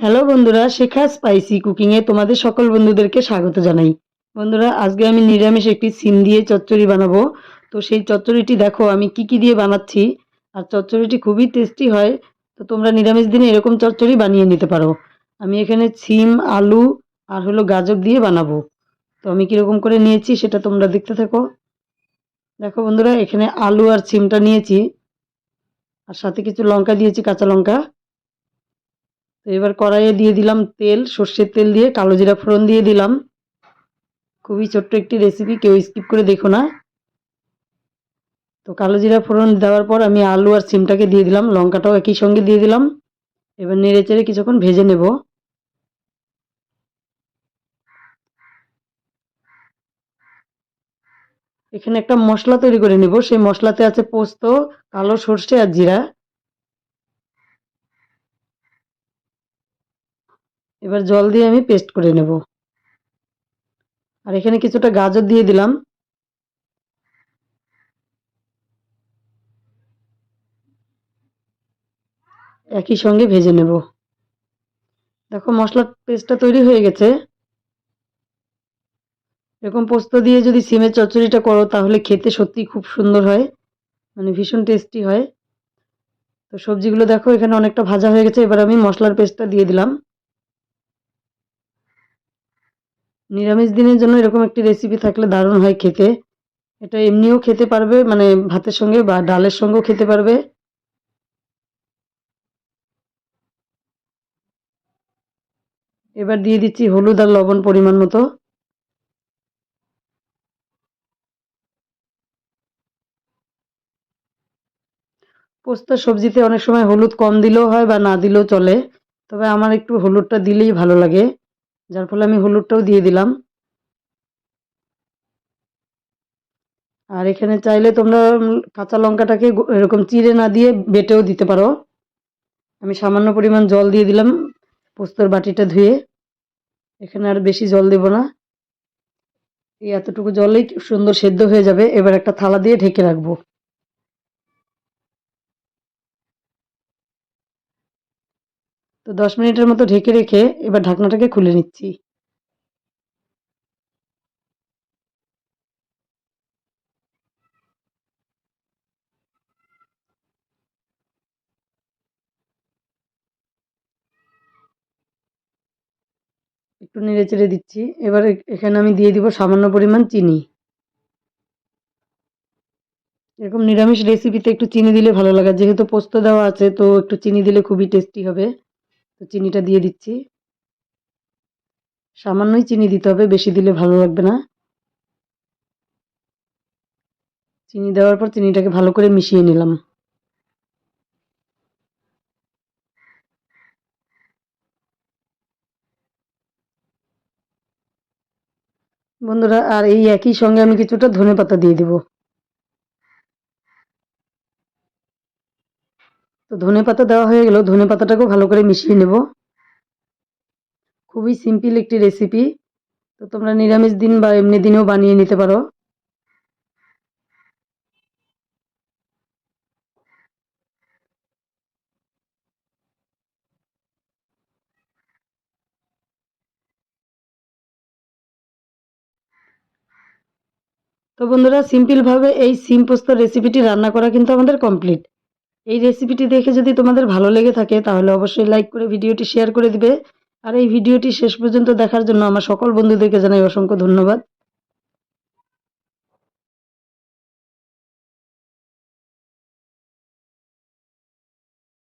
Hello বন্ধুরা, শেখা spicy কুকিংয়ে তোমাদের সকল বন্ধুদেরকে স্বাগত জানাই। বন্ধুরা, আজকে আমি নিরামিষ একটি সিম দিয়ে চচ্চড়ি বানাবো। তো সেই চচ্চড়িটি দেখো, আমি কি কি দিয়ে বানাচ্ছি। আর চচ্চড়িটি খুবই টেস্টি হয়। তো তোমরা নিরামিষ দিনে এরকম চচ্চড়ি বানিয়ে নিতে পারো। আমি এখানে সিম, আলু আর হলো গাজর দিয়ে বানাবো। তো আমি কীরকম করে নিয়েছি সেটা তোমরা দেখতে থাকো। দেখো বন্ধুরা, এখানে আলু আর সিমটা নিয়েছি। আর সাথে কিছু লঙ্কা দিয়েছি, কাঁচা লঙ্কা। তো এবার কড়াইয়ে দিয়ে দিলাম তেল, সর্ষের তেল দিয়ে কালো জিরা ফোড়ন দিয়ে দিলাম। খুবই ছোট্ট একটি রেসিপি কেউ স্কিপ করে দেখো না। তো কালো জিরা ফোড়ন দেওয়ার পর আমি আলু আর সিমটাকে দিয়ে দিলাম, লঙ্কাটাও একই সঙ্গে দিয়ে দিলাম। এবার নেড়ে চেড়ে কিছুক্ষণ ভেজে নেব। এখানে একটা মশলা তৈরি করে নেব, সেই মশলাতে আছে পোস্ত, কালো সর্ষে আর জিরা। এবার জল দিয়ে আমি পেস্ট করে নেব। আর এখানে কিছুটা গাজর দিয়ে দিলাম। একই সঙ্গে ভেজে নেব। দেখো মশলার পেস্টটা তৈরি হয়ে গেছে। এরকম পোস্ত দিয়ে যদি সিমের চচ্চড়িটা করো, তাহলে খেতে সত্যি খুব সুন্দর হয়। মানে ভীষণ টেস্টি হয়। তো সবজিগুলো দেখো এখানে অনেকটা ভাজা হয়ে গেছে। এবার আমি মশলার পেস্টটা দিয়ে দিলাম। নিরামিষ দিনের জন্য এরকম একটি রেসিপি থাকলে দারুণ হয় খেতে। এটা এমনিও খেতে পারবে মানে ভাতের সঙ্গে বা ডালের সঙ্গেও খেতে পারবে। এবার দিয়ে দিচ্ছি হলুদ আর লবণ পরিমাণ মতো। পোস্ত সবজিতে অনেক সময় হলুদ কম দিলেও হয় বা না দিলেও চলে, তবে আমার একটু হলুদটা দিলেই ভালো লাগে। যার ফলে আমি হলুদটাও দিয়ে দিলাম। আর এখানে চাইলে তোমরা কাঁচা লঙ্কাটাকে এরকম চিড়ে না দিয়ে বেটেও দিতে পারো। আমি সামান্য পরিমাণ জল দিয়ে দিলাম পোস্তর বাটিটা ধুয়ে। এখানে আর বেশি জল দেব না। এই এতটুকু জলেই সুন্দর সেদ্ধ হয়ে যাবে। এবার একটা থালা দিয়ে ঢেকে রাখব। তো দশ মিনিটের মতো ঢেকে রেখে এবার ঢাকনাটাকে খুলে নিচ্ছি। একটু নেড়ে চেড়ে দিচ্ছি। এবার এখানে আমি দিয়ে দিব সামান্য পরিমাণ চিনি। এরকম নিরামিষ রেসিপিতে একটু চিনি দিলে ভালো লাগে। যেহেতু পোস্ত দেওয়া আছে, তো একটু চিনি দিলে খুবই টেস্টি হবে। তো চিনিটা দিয়ে দিচ্ছি। সামান্যই চিনি দিতে হবে, বেশি দিলে ভালো লাগবে না। চিনি দেওয়ার পর চিনিটাকে ভালো করে মিশিয়ে নিলাম। বন্ধুরা, আর এই একই সঙ্গে আমি কিছুটা ধনে পাতা দিয়ে দিব। তো ধনে পাতা দেওয়া হয়ে গেল। ধনে পাতাটাকেও ভালো করে মিশিয়ে নেব। খুবই সিম্পল একটি রেসিপি তো তোমরা নিরামিষ দিন বা এমনি দিনেও বানিয়ে নিতে পারো। তো বন্ধুরা সিম্পলভাবে এই সিম পোস্ত রেসিপিটি রান্না করা কিন্তু আমাদের কমপ্লিট এই রেসিপিটি দেখে যদি তোমাদের ভালো লেগে থাকে, তাহলে অবশ্যই লাইক করে ভিডিওটি শেয়ার করে দিবে। আর এই ভিডিওটি শেষ পর্যন্ত দেখার জন্য আমার সকল বন্ধুদেরকে জানাই অসংখ্য ধন্যবাদ।